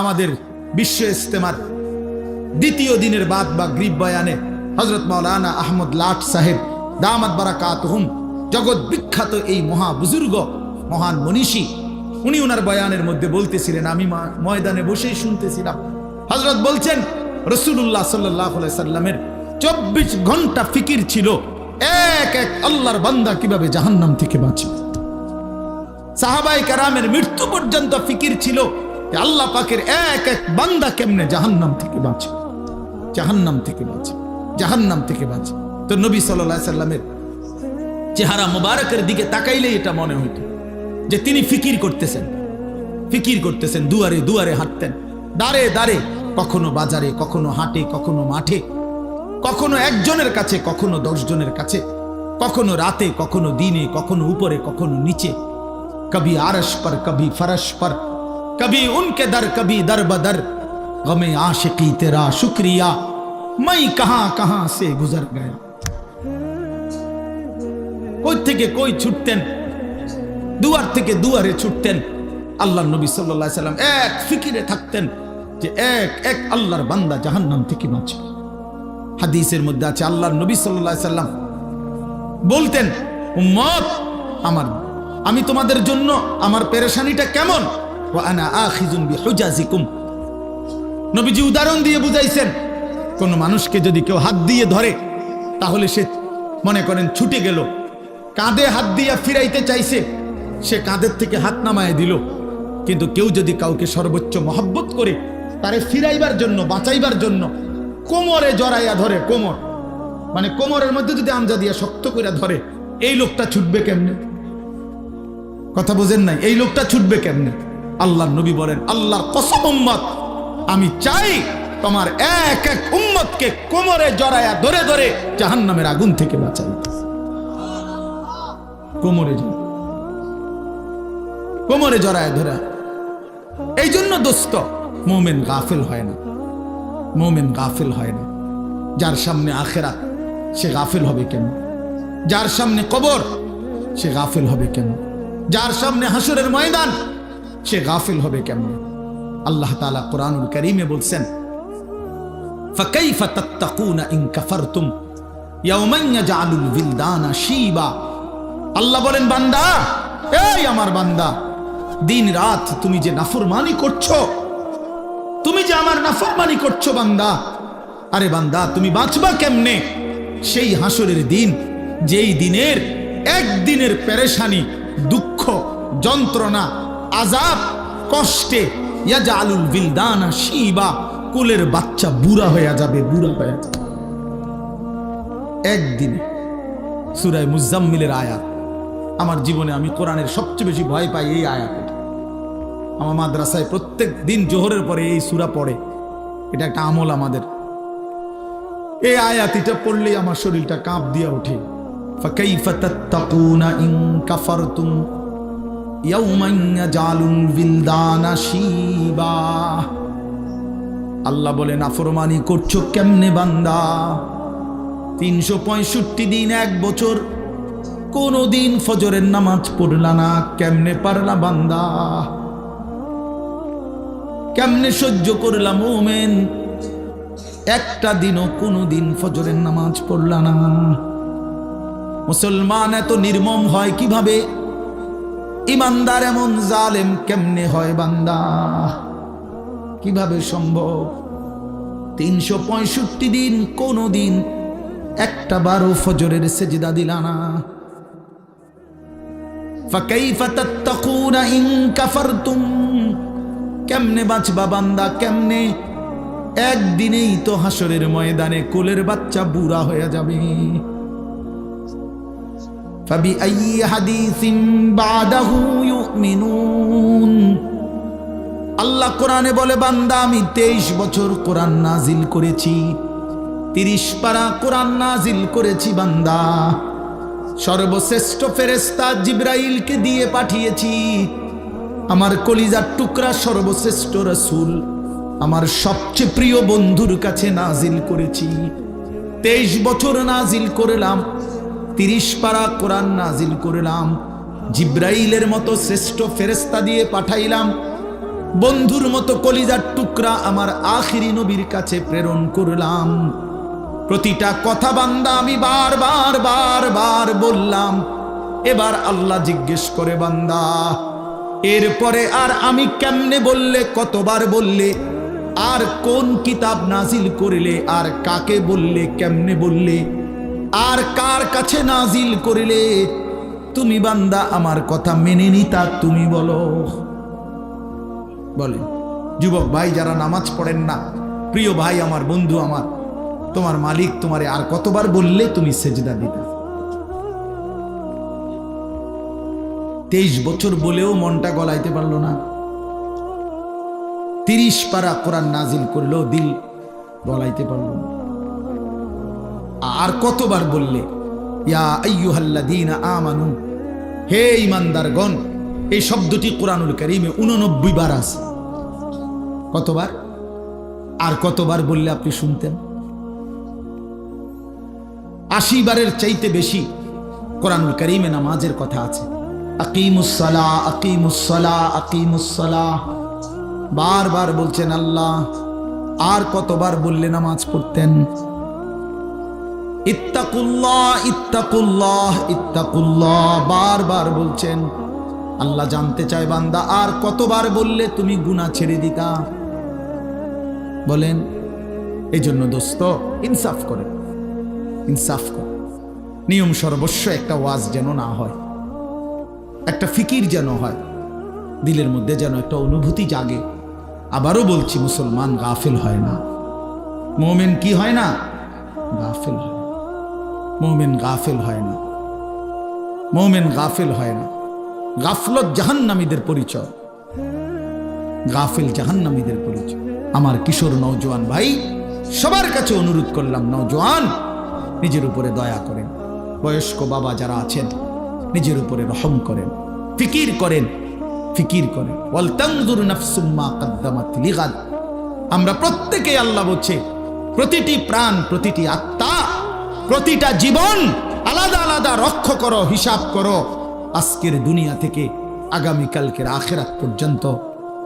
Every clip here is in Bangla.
আমাদের বিশ্ব ইস্তেমার দ্বিতীয় দিনের বাদ বা গ্রিব বয়ানে হজরত মাওলানা আহমদ লাট সাহেব, দামাত বারাকাত হুম জগৎ বিখ্যাত এই মহা বুজুর্গ, মহান মনীষী, উনি ওনার বয়ানের মধ্যে বলতেছিলেন, আমি ময়দানে বসেই শুনতেছিলাম। হজরত বলছেন রসুল্লাহ সাল্লাহ সাল্লামের চব্বিশ ঘণ্টা ফিকির ছিল, এক এক আল্লাহর বান্দা কীভাবে জাহান্নাম থেকে বাঁচবে? সাহাবাই কারামের মৃত্যু পর্যন্ত ফিকির ছিল আল্লাহ পাকের এক এক বান্দা কেমনে জাহান্নাম থেকে বাঁচে? জাহান্নাম থেকে বাঁচে। জাহান্নাম থেকে বাঁচে। তো নবী সাল্লামের চেহারা মোবারকের দিকে তাকাইলেই এটা মনে হইত যে তিনি ফিকির করতেছেন। ফিকির করতেছেন, দুয়ারে দুয়ারে হাঁটতেন। দাঁড়ে দাঁড়ে কখনো বাজারে, কখনো হাটে, কখনো মাঠে, কখনো একজনের কাছে, কখনো জনের কাছে, কখনো রাতে, কখনো দিনে, কখনো উপরে, কখনো নিচে। কবি আরস পর, কবি ফরস পর कभी उनके दर कभी दर बदर गमे आशिकी तेरा शुक्रिया मैं कहां कहां से गुजर गया কই থেকে কই ছুটতেন দুয়ার থেকে দুয়ারে ছুটতেন আল্লাহ নবী সাল্লাহ সাল্লাম এক ফিকিরে থাকতেন যে এক এক আল্লাহর বান্দা জাহান্নাম থেকে বাঁচবে হাদিসের মধ্যে আছে আল্লাহর নবী সাল্লাহ সাল্লাম বলতেন উম্মত আমার আমি তোমাদের জন্য আমার পেরেশানিটা কেমন নবীজি উদাহরণ দিয়ে বুঝাইছেন, কোন মানুষকে যদি কেউ হাত দিয়ে ধরে, তাহলে সে মনে করেন ছুটে গেল। কাঁধে হাত দিয়া ফিরাইতে চাইছে, সে কাঁধের থেকে হাত নামায় দিল। কিন্তু কেউ যদি কাউকে সর্বোচ্চ মহব্বত করে, তারে ফিরাইবার জন্য, বাঁচাইবার জন্য, কোমরে জড়াইয়া ধরে, কোমর। মানে কোমরের মধ্যে যদি আমজা দিয়া শক্ত করে ধরে, এই লোকটা ছুটবে কেমনে? কথা বোঝেন নাই, এই লোকটা ছুটবে কেমনে? আল্লাহ নবী বলেন, আল্লাহর কসম উম্মত, আমি চাই তোমার এক এক উম্মতকে কোমরে জড়ায়া ধরে ধরে জাহান্নামের আগুন থেকে বাঁচাই কোমরে কোমরে জড়ায় ধরা। এই জন্য দোস্ত, মোমেন গাফিল হয় না। মোমেন গাফিল হয় না। যার সামনে আখেরা সে গাফেল হবে কেন? যার সামনে কবর, সে গাফেল হবে কেন? যার সামনে হাসুরের ময়দান সে গাফিল হবে কেমন? আল্লাহ তালা কোরআনুল করিমে বলছেন আল্লাহ বলেন, বান্দা, এই আমার বান্দা, দিন রাত তুমি যে নাফরমানি করছ, তুমি যে আমার নাফরমানি করছ বান্দা, আরে বান্দা, তুমি বাঁচবা কেমনে? সেই হাসরের দিন, যেই দিনের, একদিনের পেরেশানি, দুঃখ, যন্ত্রণা আজাব কষ্টে। ইয়াজা আলুল বিলদানা শিবা। কোলের বাচ্চা বুড়া হয়ে যাবে, বুড়া হয়ে যাবে। একদিন সুরায় মুজাম্মিলের আয়াত। আমার জীবনে আমি কোরআনের সবচেয়ে বেশি ভয় পাই এই আয়াত। আমার মাদ্রাসায় প্রত্যেক দিন জোহরের পরে এই সুরা পড়ে। এটা একটা আমল আমাদের। এই আয়াত এটা পড়লেই আমার শরীরটা কাঁপ দিয়ে ওঠে। ফাকাইফা তাত্তাকুনা ইন কাফারতুম আল্লাহ বলে নাফরমানি করছ কেমনে বান্দা? তিনশো পঁয়ষট্টি দিন এক বছর, কোনো দিন ফজরের নামাজ পড়লা না, কেমনে পারলা বান্দা? কেমনে সহ্য করলাম ওমেন একটা দিনও কোনো দিন ফজরের নামাজ পড়লা না। মুসলমান এত নির্মম হয় কীভাবে? ইমানদার এমন জালেম কেমনে হয় বান্দা? কীভাবে সম্ভব? তিনশো পঁয়ষট্টি দিন কোনো দিন একটা বারো ফজরের সেজিদা দিলা না। কেমনে বাঁচবা বান্দা, কেমনে? একদিনেই তো হাসরের ময়দানে কোলের বাচ্চা বুড়া হয়ে যাবে। فبأي حديث بعده يؤمنون আল্লাহ কোরআনে বলে বান্দা আমি তেইশ বছর কোরআন নাজিল করেছি তিরিশ পারা কোরআন নাজিল করেছি বান্দা সর্বশ্রেষ্ঠ ফেরেস্তা জিব্রাইলকে দিয়ে পাঠিয়েছি আমার কলিজার টুকরা সর্বশ্রেষ্ঠ রসুল আমার সবচেয়ে প্রিয় বন্ধুর কাছে নাজিল করেছি তেইশ বছর নাজিল করলাম তিরিশ পারা কোরআন নাজিল করলাম, জিব্রাইলের মতো শ্রেষ্ঠ ফেরেস্তা দিয়ে পাঠাইলাম, বন্ধুর মতো কলিজার টুকরা আমার আখিরি নবীর কাছে প্রেরণ করলাম। প্রতিটা কথা বান্দা আমি বারবার বারবার বললাম, এবার আল্লাহ জিজ্ঞেস করে, বান্দা, এরপরে আর আমি কেমনে বললে, কতবার বললে, আর কোন কিতাব নাজিল করলে, আর কাকে বললে, কেমনে বললে? আর কার কাছে নাজিল করিলে? তুমি বান্দা, আমার কথা মেনে নিতা, তুমি বলো। বলেন যুবক ভাই, যারা নামাজ পড়েন না, প্রিয় ভাই, আমার বন্ধু, আমার, তোমার মালিক, তোমারে আর কতবার বললে তুমি সেজদা দিতা? তেইশ বছর বলেও মনটা গলাইতে পারল না। তিরিশ পারা কোরআন নাজিল করলেও দিল গলাইতে পারল না। আর কতবার বললে আমানু, হে ইমানদারগণ এই শব্দটি কোরআনুল কারীমে 89 বার আছে। কতবার? আর কতবার বললে আপনি শুনতেন? আশি বারের চাইতে বেশি কোরআনুল কারীমে নামাজের কথা আছে। আকিমুসসালা আকিমুসসালা আকিমুসসালা বারবার বলছেন আল্লাহ, আর কতবার বললে নামাজ পড়তেন? ইত্তাকুল্লাহ ইত্তাকুল্লাহ ইত্তাকুল্লাহ, বারবার বলছেন। আল্লাহ জানতে চায় বান্দা, আর কতবার বললে তুমি গুনাহ ছেড়ে দিতা? বলেন এই জন্য দোস্ত, ইনসাফ করে ইনসাফ করে নিয়ম সর্বস্ব একটা ওয়াজ যেন না হয়। একটা ফিকির যেন হয়। দিলের মধ্যে যেন একটা অনুভূতি জাগে। আবারও বলছি, মুসলমান গাফিল হয় না। মোমেন কি হয় না? গাফিল হয় মোমেন গাফিল হয় না। মোমেন গাফিল হয় না। গাফলত জাহান্নামীদের পরিচয়। গাফিল জাহান্নামীদের পরিচয়। আমার কিশোর নৌজওয়ান ভাই, সবার কাছে অনুরোধ করলাম নৌজওয়ান নিজের উপরে দয়া করেন। বয়স্ক বাবা যারা আছেন, নিজের উপরে রহম করেন। ফিকির করেন ফিকির করেন। ওয়াল তানজুর নাফসুম মা কাদ্দামাত লিগাদ। আমরা প্রত্যেকে আল্লাহ বলছে, প্রতিটি প্রাণ, প্রতিটি আত্মা প্রতিটা জীবন আলাদা আলাদা রক্ষ করো হিসাব করো। আজকের দুনিয়া থেকে আগামীকালকের আখেরাত পর্যন্ত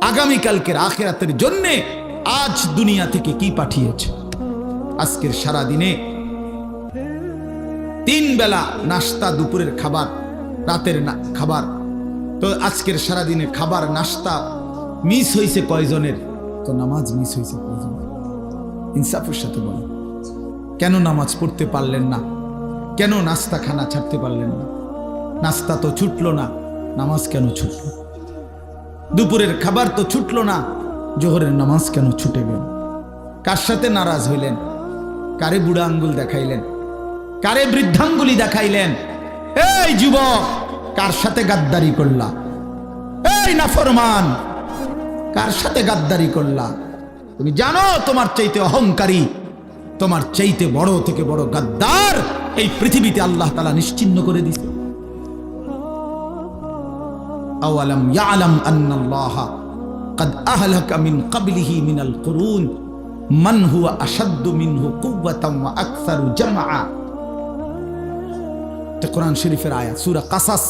আগামীকালকের আখেরাতের জন্যে আজ দুনিয়া থেকে কি পাঠিয়েছে? আজকের সারা দিনে তিন বেলা নাস্তা, দুপুরের খাবার, রাতের না খাবার। তো আজকের সারা দিনে খাবার, নাস্তা মিস হয়েছে কয়জনের? তো নামাজ মিস হয়েছে কয়জনের? ইনসাফের সাথে বলো কেন নামাজ পড়তে পারলেন না? কেন নাস্তা খানা ছাড়তে পারলেন না? নাস্তা তো ছুটল না, নামাজ কেন ছুটল? দুপুরের খাবার তো ছুটল না, জোহরের নামাজ কেন ছুটে গেল? কার সাথে নারাজ হইলেন? কারে বুড়া আঙ্গুল দেখাইলেন? কারে বৃদ্ধাঙ্গুলি দেখাইলেন? এই যুবক, কার সাথে গাদ্দারি করলা? এই নাফরমান, কার সাথে গাদ্দারি করলা? তুমি জানো তোমার চাইতে অহংকারী তোমার চাইতে বড় থেকে বড় গাদ্দার এই পৃথিবীতে আল্লাহ তালা নিশ্চিন্ন করে দিছে আওয়ালাম ইয়ালাম আন্নাল্লাহা قد أهلك من قبله من القرون من هو أشد منه قوة وأكثر جمعا এটা কোরআন শরীফের আয়াত সূরা কাসাস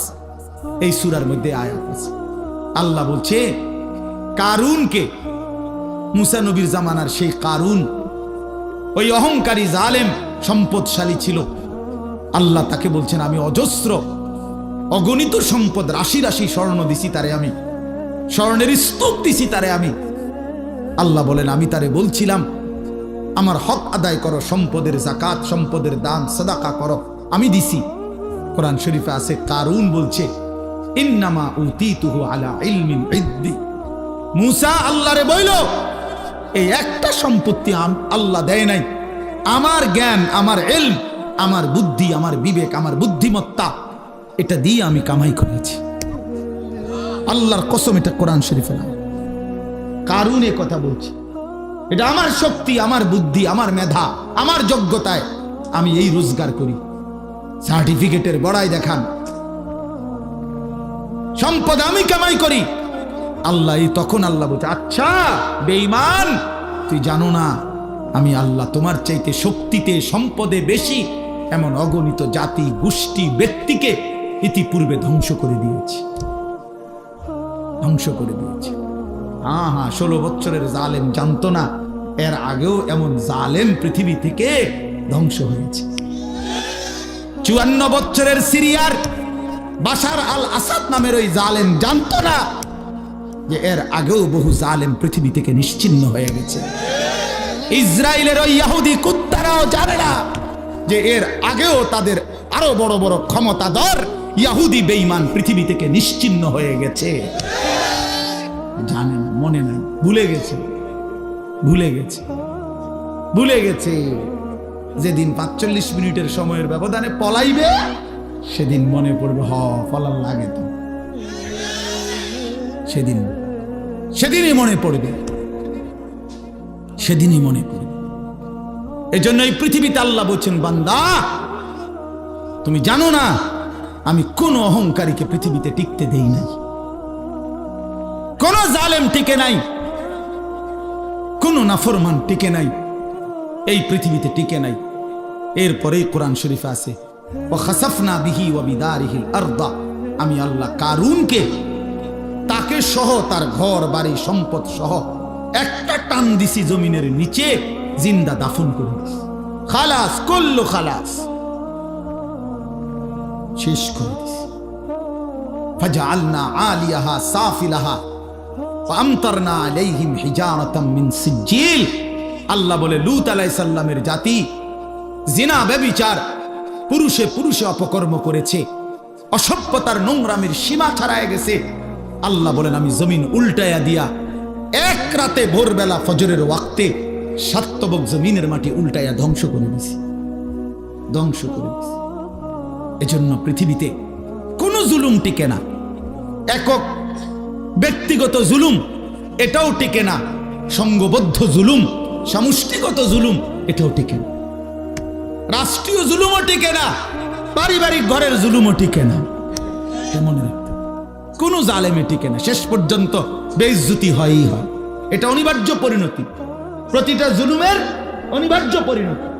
এই সূরার মধ্যে আয়াত আছে আল্লাহ বলছে কারুনকে মুসা নবীর জামানার সেই কারুন ওই অহংকারী জালেম সম্পদশালী ছিল। আল্লাহ তাকে বলছেন, আমি অজস্র, অগণিত সম্পদ, রাশি রাশি স্বর্ণ দিছি তারে আমি। স্বর্ণের স্তূপ দিছি তারে আমি। আল্লাহ বলেন, আমি তারে বলছিলাম, আমার হক আদায় করো, সম্পদের জাকাত সম্পদের দান, সাদাকা করো, আমি দিছি। কোরআন শরীফে আছে, কারুন বলছে, ইন্নামা উতিতুহু আলা ইলমিন ইদ্দি। মুসা আল্লাহরে বইল এই একটা সম্পত্তি আল্লাহ দেয় নাই। আমার জ্ঞান, আমার এল আমার বুদ্ধি, আমার বিবেক, আমার বুদ্ধিমত্তা, এটা দিয়ে আমি কামাই করেছি। আল্লাহর কসম এটা কোরআন শরীফে না কারুন এ কথা বলছি? এটা আমার শক্তি, আমার বুদ্ধি, আমার মেধা, আমার যোগ্যতায় আমি এই রোজগার করি। সার্টিফিকেটের বড়াই দেখান। সম্পদ আমি কামাই করি। আল্লাহ তখন আল্লাহ বলছে আচ্ছা বেঈমান, তুই জানো না, আমি আল্লাহ তোমার চাইতে শক্তিতে, সম্পদে বেশি এমন অগণিত জাতি, গোষ্ঠী, ব্যক্তিকে ইতিপূর্বে ধ্বংস করে দিয়েছি। ধ্বংস করে দিয়েছি। হ্যাঁ হ্যাঁ ষোলো বছরের জালেম জানতো না, এর আগেও এমন জালেম পৃথিবী থেকে ধ্বংস হয়েছে। চুয়ান্ন বছরের সিরিয়ার বাসার আল আসাদ নামের ওই জালেম জানতো না যে এর আগেও বহু জালেম পৃথিবী থেকে নিশ্চিন্ন হয়ে গেছে। ইসরায়েলের ওই ইহুদি কুত্তারাও জানে না যে এর আগেও তাদের আরও বড় বড় ক্ষমতাধর ইয়াহুদি বেঈমান পৃথিবী থেকে নিশ্চিন্ন হয়ে গেছে। জানেন, মনে নাই, ভুলে গেছে ভুলে গেছে ভুলে গেছে। যেদিন পাঁচচল্লিশ মিনিটের সময়ের ব্যবধানে পলাইবে, সেদিন মনে পড়বে, হ ফলার লাগে তো। সেদিন। সেদিনই মনে পড়বে। সেদিনই মনে পড়বে। এজন্য এই পৃথিবীতে আল্লাহ বলছেন, বান্দা, তুমি জানো না, আমি কোন অহংকারীকে পৃথিবীতে টিকতে দেই নাই। কোন জালেম টিকে নাই। কোন নাফরমান টিকে নাই। এই পৃথিবীতে টিকে নাই। এরপরেই কোরআন শরীফ আছে ওয়াখাসাফনা বিহি ওয়া বিদারিহিল আরদা। আমি আল্লাহ কারুনকে তাকে সহ, তার ঘর, বাড়ি, সম্পদ সহ, একটা টান দিছি জমিনের নিচে, জিন্দা দাফন করে দিছি। খালাস, করল খালাস। শেষ করে আল্লাহ বলে, লূত আলাইহিস জাতি, জিনা ব্যভিচার পুরুষে পুরুষে অপকর্ম করেছে, অসভ্যতার নোংরামের সীমা ছাড়ায় গেছে। আল্লাহ বলেন, আমি জমিন উল্টায়া দিয়া এক রাতে ভোরবেলা ফজরের ওয়াক্তে সাত্তবক জমিনের মাটি উল্টায়া ধ্বংস করে দিছি ধ্বংস করে দিছি এজন্য পৃথিবীতে কোনো জুলুম টিকে না। একক ব্যক্তিগত জুলুম এটাও টিকে না। সঙ্গবদ্ধ জুলুম, সামষ্টিগত জুলুম এটাও টিকে না। রাষ্ট্রীয় জুলুমও টিকে না। পারিবারিক ঘরের জুলুমও টিকে না। মনে হবে। কোনো জালেমে টিকে না। শেষ পর্যন্ত বেইজ্জতি হয়ই হয়। এটা অনিবার্য পরিণতি। প্রতিটা জুলুমের অনিবার্য পরিণতি।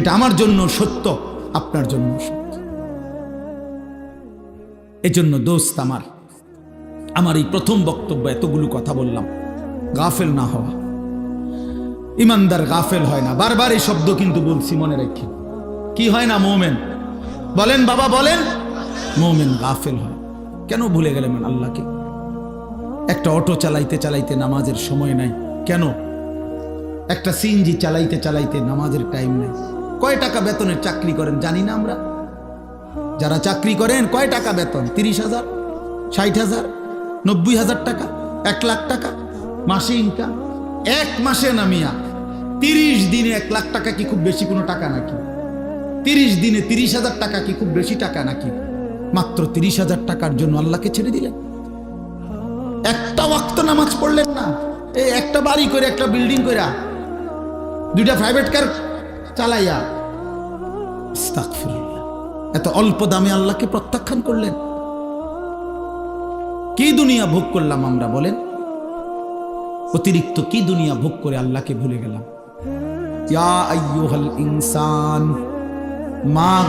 এটা আমার জন্য সত্য, আপনার জন্য সত্য। এজন্য দোস্ত আমার আমার এই প্রথম বক্তব্য এতগুলো কথা বললাম, গাফেল না হওয়া। ইমানদার গাফেল হয় না। বারবার এই শব্দ কিন্তু বলছি, মনে রেখে। কি হয় না, মোমেন? বলেন বাবা, বলেন। মোমেন গাফেল হয় কেন ভুলে গেলেন আল্লাহকে? একটা অটো চালাইতে চালাইতে নামাজের সময় নাই। কেন? একটা সিএনজি চালাইতে চালাইতে নামাজের টাইম নাই। কয় টাকা বেতনের চাকরি করেন জানি না আমরা। যারা চাকরি করেন, কয় টাকা বেতন? তিরিশ হাজার? ষাট হাজার? নব্বই হাজার টাকা? এক লাখ টাকা? মাসে ইনকাম এক মাসে নামিয়া তিরিশ দিনে এক লাখ টাকা কি খুব বেশি কোনো টাকা নাকি? তিরিশ দিনে তিরিশ হাজার টাকা কি খুব বেশি টাকা নাকি? মাত্র তিরিশ হাজার টাকার জন্য আল্লাহকে ছেড়ে দিলেন। একটা ওয়াক্ত নামাজ পড়লেন না। এই একটা বাড়ি করে, একটা বিল্ডিং কইরা দুইটা প্রাইভেট কার চালাইয়া। এত অল্প দামে আল্লাহকে প্রত্যাখ্যান করলেন। কি দুনিয়া ভোগ করলাম আমরা বলেন? অতিরিক্ত কি দুনিয়া ভোগ করে আল্লাহকে ভুলে গেলাম? ইয়া আইয়ুহাল ইনসান। মা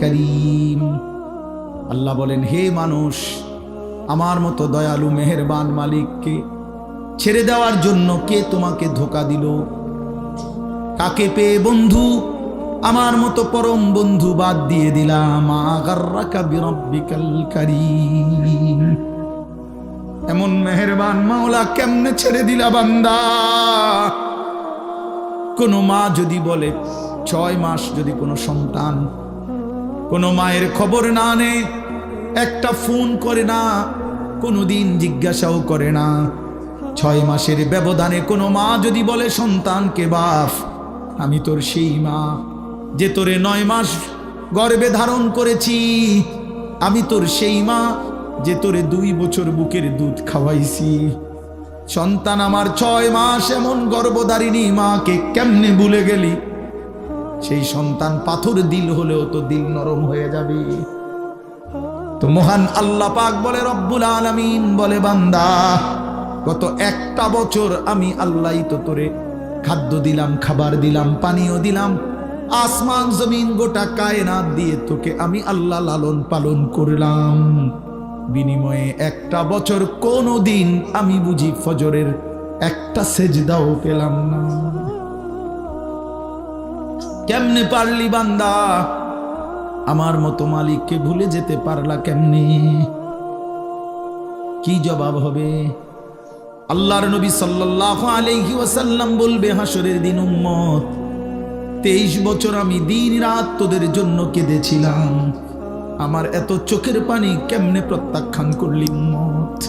কারীম। আল্লাহ বলেন, হে মানুষ, আমার মতো দয়ালু, মেহেরবান মালিককে ছেড়ে দেওয়ার জন্য কে তোমাকে ধোকা দিল? কাকে পেয়ে বন্ধু? আমার মতো পরম বন্ধু বাদ দিয়ে দিলাম। এমন মেহেরবান মাওলা কেমনে ছেড়ে দিলা বান্দা? কোনো মা যদি বলে ছয় মাস যদি কোনো সন্তান কোনো মায়ের খবর না নে একটা ফোন করে না কোনো দিন জিজ্ঞাসাও করে না। ছয় মাসের ব্যবধানে কোনো মা যদি বলে, সন্তানকে বাপ আমি তোর সেই মা যে তোরে নয় মাস গর্বে ধারণ করেছি। আমি তোর সেই মা যে তোরে দুই বছর বুকের দুধ খাওয়াইছি। সন্তান আমার ছয় মাস এমন গর্ভধারিণী, মাকে কেমনে ভুলে গেলি? সেই সন্তান পাথর দিল হলেও তো দিল নরম হয়ে যাবে। তো মহান আল্লাহ পাক বলে, রব্বুল আলামিন বলে, বান্দা, গত একটা বছর আমি আল্লাহ তো তোরে খাদ্য দিলাম, খাবার দিলাম, পানীয় দিলাম, আসমান, জমিন, গোটা কায়নাত দিয়ে তোকে আমি আল্লাহ লালন পালন করলাম। বিনিময়ে একটা বছর কোনো দিন আমি বুঝি ফজরের একটা সেজদাও পেলাম না। কেমনে পারলি বান্দা? আমার মতো মালিককে ভুলে যেতে পারলা কেমনে? কি জবাব হবে? আল্লাহর নবী সাল্লাল্লাহু আলাইহি ওয়াসাল্লাম বলবে হাসরের দিন উম্মত, তেইশ বছর আমি দিন রাত তোদের জন্য কেঁদেছিলাম। আমার এত চোখের পানি কেমনে প্রত্যাখ্যান করলি উম্মত?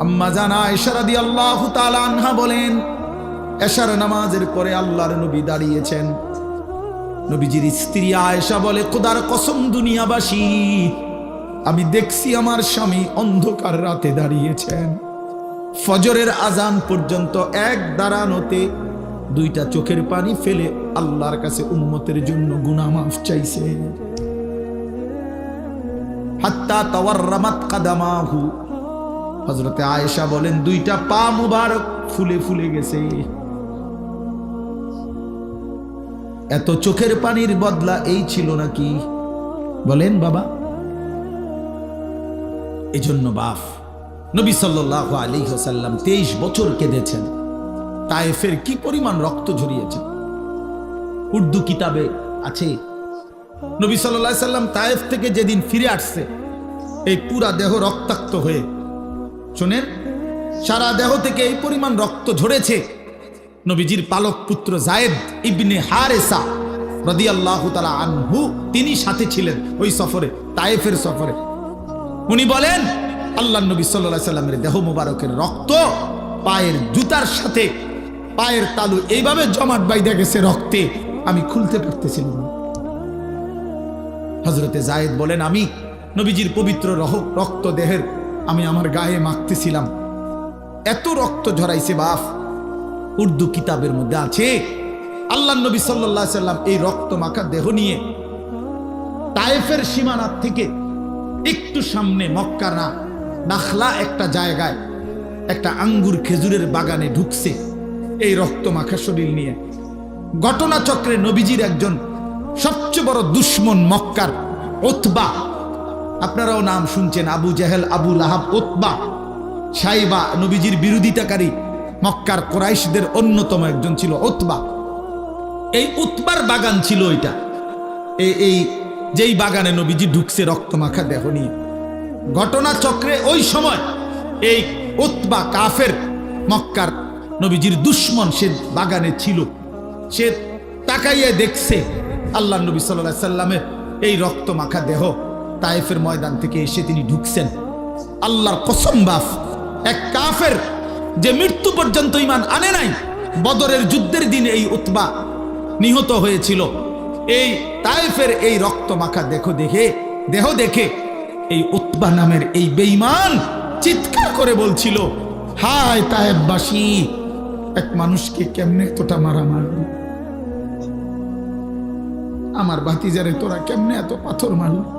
আম্মা জানা এশারাদি আল্লাহ আনহা বলেন এশার নামাজের পরে আল্লাহর নবী দাঁড়িয়েছেন। নবীজির স্ত্রী আয়েশা বলে, খোদার কসম দুনিয়াবাসী, আমি দেখছি আমার স্বামী অন্ধকার রাতে দাঁড়িয়েছেন। ফজরের আজান পর্যন্ত এক দাঁড়ানোতে দুইটা চোখের পানি ফেলে আল্লাহর কাছে উন্মতের জন্য গুনাহ মাফ চাইছে। হাত্তা তাওয়ার রামাত কাদামাহু। হজরতে আয়েশা বলেন, দুইটা পা মুবারক ফুলে ফুলে গেছে। এত চোখের পানির বদলা এই ছিল নাকি? বলেন বাবা। এজন্য বাফ নবী সাল্লাহ আলী সাল্লাম তেইশ বছর কেঁদেছেন। তায়েফের কি পরিমাণ রক্ত ঝরিয়েছে উর্দু কিতাবে আছে, নবী সাল্লাহ সাল্লাম তায়েফ থেকে যেদিন ফিরে আসছে, এই পুরা দেহ রক্তাক্ত হয়ে, শোনেন, সারা দেহ থেকে এই পরিমাণ রক্ত ঝরেছে। নবীজির পালক পুত্র জায়েদ ইবনে হারেসা রাদিয়াল্লাহু তাআলা আনহু, তিনি সাথে ছিলেন ওই সফরে, তায়েফের সফরে। উনি বলেন, আল্লাহ নবী সাল্লাল্লাহু সাল্লামের দেহ মুবারকের রক্ত পায়ের জুতার সাথে, পায়ের তালু এইভাবে জমাট বাইদা গেছে রক্তে, আমি খুলতে পারতেছিলাম হজরতে জায়েদ বলেন, আমি নবীজির পবিত্র রহ- রক্ত দেহের, আমি আমার গায়ে মাখতেছিলাম। এত রক্ত ঝরাইছে বাফ উর্দু কিতাবের মধ্যে আছে। আল্লাহ নবী সাল্লাহ সাল্লাম এই রক্ত মাখা দেহ নিয়ে তায়েফের সীমানার থেকে একটু সামনে মক্কা না, নাখলা একটা জায়গায় একটা আঙ্গুর খেজুরের বাগানে ঢুকছে এই রক্ত মাখা শরীর নিয়ে। ঘটনাচক্রে নবীজির একজন সবচেয়ে বড় দুশ্মন মক্কার ওতবা আপনারাও নাম শুনছেন, আবু জাহেল, আবু লাহাব ওতবা সাইবা, নবীজির বিরোধিতাকারী মক্কার কোরাইশদের অন্যতম একজন ছিল ওতবা এই উতবার বাগান ছিল এটা এই- যেই বাগানে নবীজি ঢুকছে রক্তমাখা দেহ নিয়ে। ঘটনা চক্রে ওই সময় এই উতবা কাফের মক্কার নবীজির দুশ্মন সে বাগানে ছিল। সে তাকাইয়ে দেখছে আল্লাহ নবী সাল্লাহ সাল্লামের এই রক্তমাখা দেহ। তায়েফের ময়দান থেকে এসে তিনি ঢুকছেন। আল্লাহর কসম বাফ এক কাফের যে মৃত্যু পর্যন্ত ইমান আনে নাই, বদরের যুদ্ধের দিনে এই উতবা নিহত হয়েছিল। এই তায়েফের এই রক্ত মাখা দেখো দেখে, দেহ দেখে, এই উতবা নামের এই বেইমান চিৎকার করে বলছিল, হায় তায়েববাসী, এক মানুষকে কেমনে এতটা মারা মারল আমার ভাতিজারে তোরা কেমনে এত পাথর মারল?